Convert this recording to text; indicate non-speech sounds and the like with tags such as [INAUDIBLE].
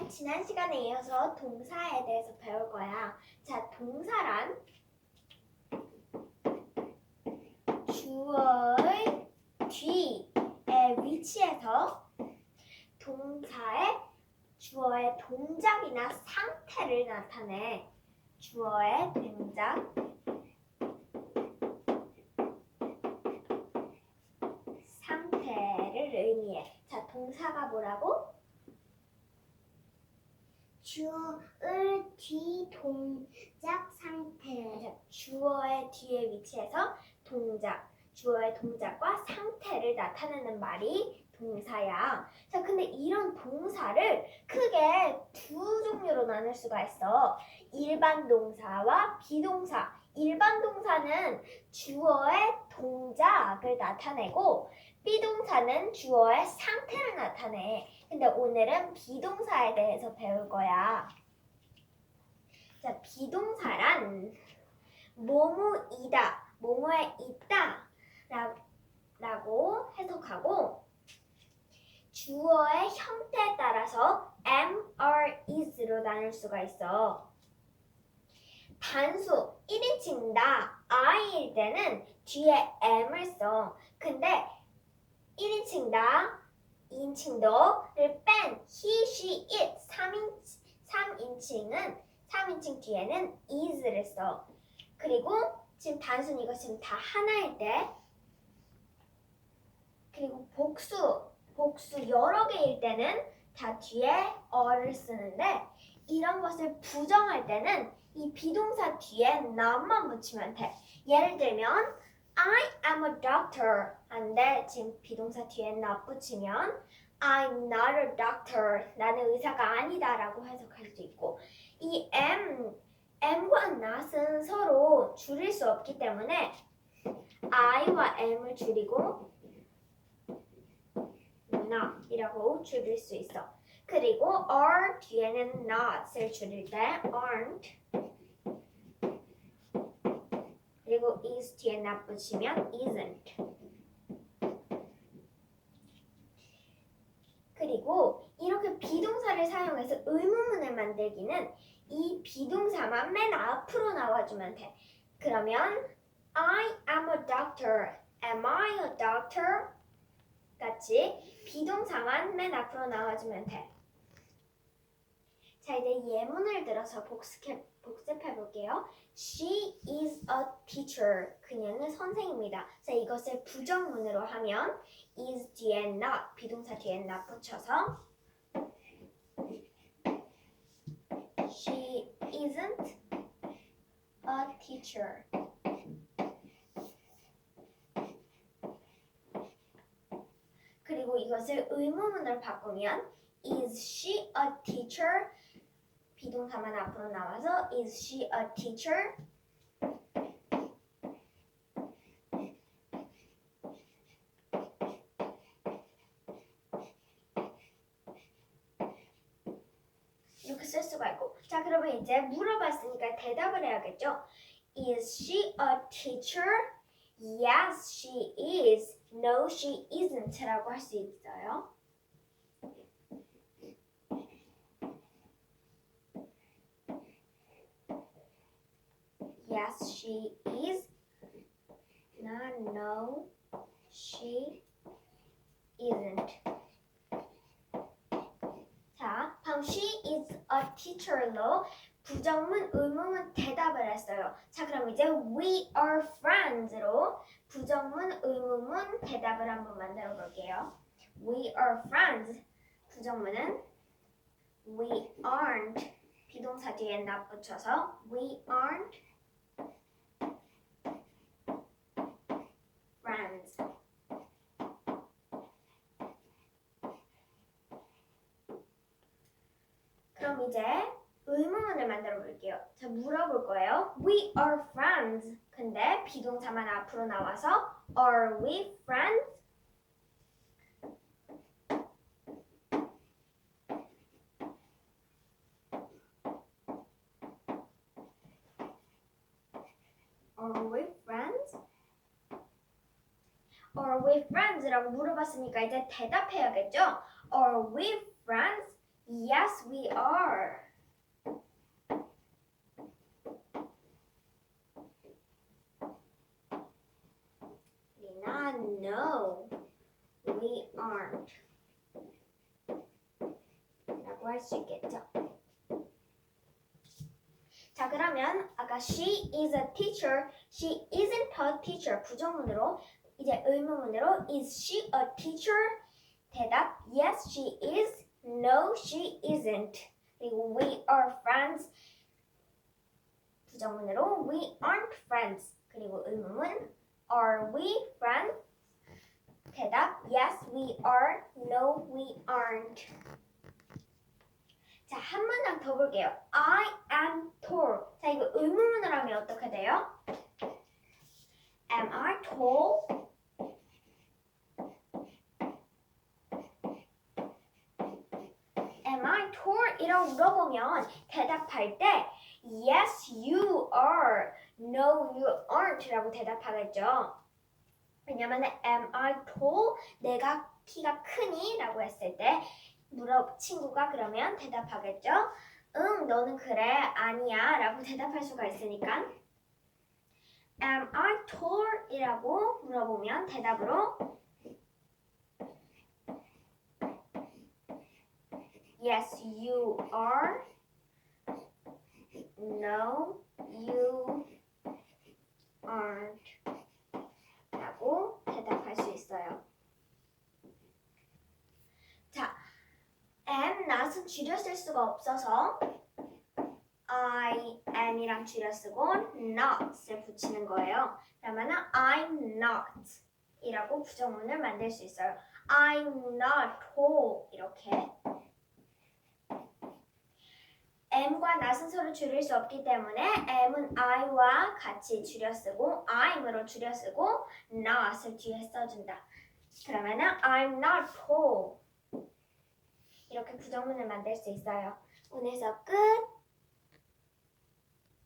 이제 지난 시간에 이어서 동사에 대해서 배울 거야. 자, 동사란 주어의 뒤에 위치해서 동사의 주어의 동작이나 상태를 나타내. 주어의 동작, 상태를 의미해. 자, 동사가 뭐라고? 주을 뒤 동작 상태 자, 주어의 뒤에 위치해서 동작, 주어의 동작과 상태를 나타내는 말이 동사야. 자, 근데 이런 동사를 크게 두 종류로 나눌 수가 있어. 일반 동사와 비동사. 일반 동사는 주어의 동작을 나타내고 비동사는 주어의 상태를 나타내. 근데 오늘은 비동사에 대해서 배울 거야. 자, 비동사란 뭐뭐이다, 뭐뭐에 있다 라, 라고 해석하고 주어의 형태에 따라서 am, are, is로 나눌 수가 있어. 단수 1인칭 나, I일 때는 뒤에 am을 써. 근데 1인칭 나, 2인칭 너를 뺀 he, she, it 3인, 3인칭은 3인칭 뒤에는 is를 써. 그리고 지금 단순 이거 지금 다 하나일 때 그리고 복수 복수 여러 개일 때는 다 뒤에 어를 쓰는데 이런 것을 부정할 때는 이 비동사 뒤에 not만 붙이면 돼. 예를 들면 I am a doctor 한데 지금 비동사 뒤에 not 붙이면 I'm not a doctor 나는 의사가 아니다라고 해석할 수 있고 이 am am과 not은 서로 줄일 수 없기 때문에 I와 am을 줄이고 not이라고 줄일 수 있어. 그리고 are 뒤에는 not을 줄일 때 aren't 그리고 is 뒤에 not 붙이면 isn't 그리고 이렇게 비동사를 사용해서 의문문을 만들기는 이 비동사만 맨 앞으로 나와주면 돼. 그러면 I am a doctor. Am I a doctor? 같이 비동사만 맨 앞으로 나와주면 돼. 자 이제 예문을 들어서 복습해, 복습해 볼게요. She is a teacher. 그녀는 선생입니다. 자 이것을 부정문으로 하면 is 뒤에 not 비동사 뒤에 not 붙여서 She isn't a teacher. 그리고 이것을 의문문으로 바꾸면 Is she a teacher? 비동사만 앞으로 나와서 Is she a teacher? 이렇게 쓸 수가 있고 자 그러면 이제 물어봤으니까 대답을 해야겠죠 Is she a teacher? Yes, she is. No, she isn't 라고 할 수 있어요 Yes, she is. Not no, she isn't. 자, 방금 she is a teacher로 부정문, 의문문 대답을 했어요. 자, 그럼 이제 we are friends로 부정문, 의문문 대답을 한번 만들어 볼게요. We are friends. 부정문은 we aren't. 비동사 뒤에 not 붙여서 we aren't friends. 이제 의문문을 만들어 볼게요. 자, 물어볼 거예요. We are friends. 근데 비동사만 앞으로 나와서 Are we friends? Are we friends? Are we friends? 라고 물어봤으니까 이제 대답해야겠죠? Are we friends? Yes, Yes, we are. 리나, no, we aren't. 라고 할 수 있겠죠. 자, 그러면 아까 she is a teacher, she isn't a teacher 부정문으로 이제 의문문으로 is she a teacher? 대답 yes she is, no she isn't. 그리고 we are friends 부정문으로 we aren't friends. 그리고 의문문 are we friends? 대답 yes we are, no we aren't. 자, 한 문장 더 볼게요. I am tall. 자, 이거 의문문으로 하면 어떻게 돼요? Am I tall? 이라고 물어보면 대답할 때 Yes, you are. No, you aren't. 라고 대답하겠죠. 왜냐면 Am I tall? 내가 키가 크니? 라고 했을 때 물어 친구가 그러면 대답하겠죠. 응, 너는 그래, 아니야, 라고 [LAUGHS] 대답할 수가 있으니까. Am I tall? 이라고 물어보면 대답으로 Yes, you are. No, you aren't. 라고 대답할 수 있어요. 자, am, not은 줄여 쓸 수가 없어서 I am이랑 줄여 쓰고 not을 붙이는 거예요. 그러면은 I'm not 이라고 부정문을 만들 수 있어요. I'm not tall 이렇게 M과 서로 줄일 수 없기 때문에 M은 I와 같이 줄여 쓰고 I'으로 줄여 쓰고 not을 뒤에 써준다. 그러면은 I'm not tall 이렇게 부정문을 만들 수 있어요. 오늘 수업 끝.